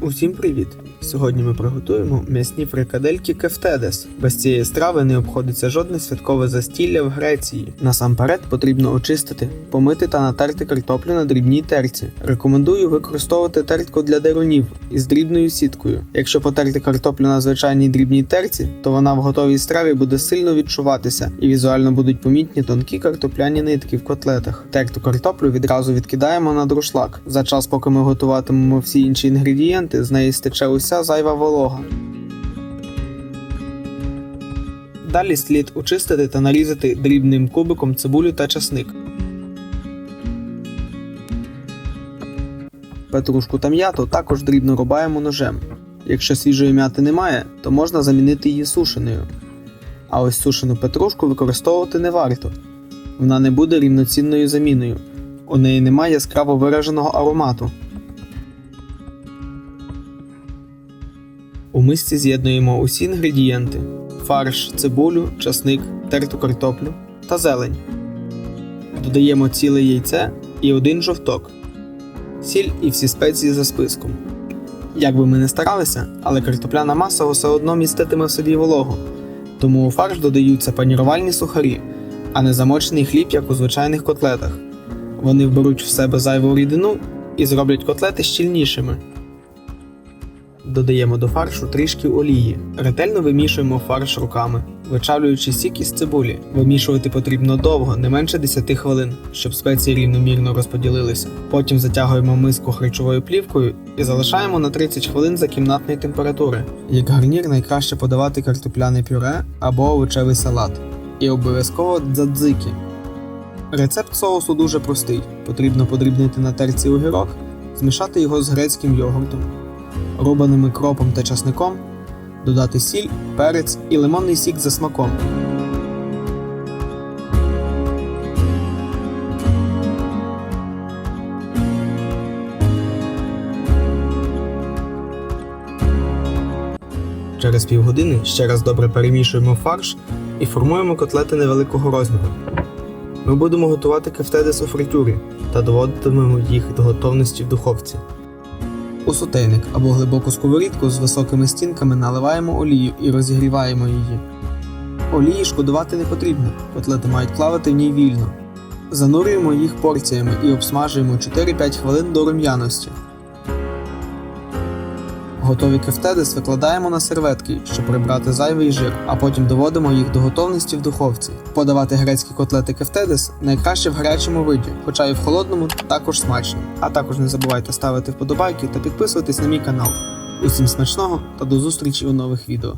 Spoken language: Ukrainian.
Усім привіт! Сьогодні ми приготуємо м'ясні фрикадельки кефтедес. Без цієї страви не обходиться жодне святкове застілля в Греції. Насамперед потрібно очистити, помити та натерти картоплю на дрібній терці. Рекомендую використовувати тертку для дерунів із дрібною сіткою. Якщо потерти картоплю на звичайній дрібній терці, то вона в готовій страві буде сильно відчуватися і візуально будуть помітні тонкі картопляні нитки в котлетах. Терту картоплю відразу відкидаємо на друшлак. За час, поки ми готуватимемо всі інші інгредієнти, з неї стече уся зайва волога. Далі слід очистити та нарізати дрібним кубиком цибулю та часник. Петрушку та м'яту також дрібно рубаємо ножем. Якщо свіжої м'яти немає, то можна замінити її сушеною. А ось сушену петрушку використовувати не варто. Вона не буде рівноцінною заміною. У неї немає яскраво вираженого аромату. Мисці з'єднуємо усі інгредієнти: фарш, цибулю, часник, терту картоплю та зелень. Додаємо ціле яйце і один жовток, сіль і всі спеції за списком. Як би ми не старалися, але картопляна маса все одно міститиме в собі вологу, тому у фарш додаються панірувальні сухарі, а не замочений хліб, як у звичайних котлетах. Вони вберуть в себе зайву рідину і зроблять котлети щільнішими. Додаємо до фаршу трішки олії. Ретельно вимішуємо фарш руками, вичавлюючи сік із цибулі. Вимішувати потрібно довго, не менше 10 хвилин, щоб спеції рівномірно розподілилися. Потім затягуємо миску харчовою плівкою і залишаємо на 30 хвилин за кімнатної температури. Як гарнір найкраще подавати картопляне пюре або овочевий салат. І обов'язково дзадзики. Рецепт соусу дуже простий. Потрібно подрібнити на терці огірок, змішати його з грецьким йогуртом рубаними кропом та часником, додати сіль, перець і лимонний сік за смаком. Через півгодини ще раз добре перемішуємо фарш і формуємо котлети невеликого розміру. Ми будемо готувати кефтедес у фритюрі та доводитимемо їх до готовності в духовці. У сотейник або глибоку сковорідку з високими стінками наливаємо олію і розігріваємо її. Олії шкодувати не потрібно, котлети мають плавати в ній вільно. Занурюємо їх порціями і обсмажуємо 4-5 хвилин до рум'яності. Готові кефтедес викладаємо на серветки, щоб прибрати зайвий жир, а потім доводимо їх до готовності в духовці. Подавати грецькі котлети кефтедис найкраще в гарячому виді, хоча і в холодному також смачно. А також не забувайте ставити вподобайки та підписуватись на мій канал. Усім смачного та до зустрічі у нових відео.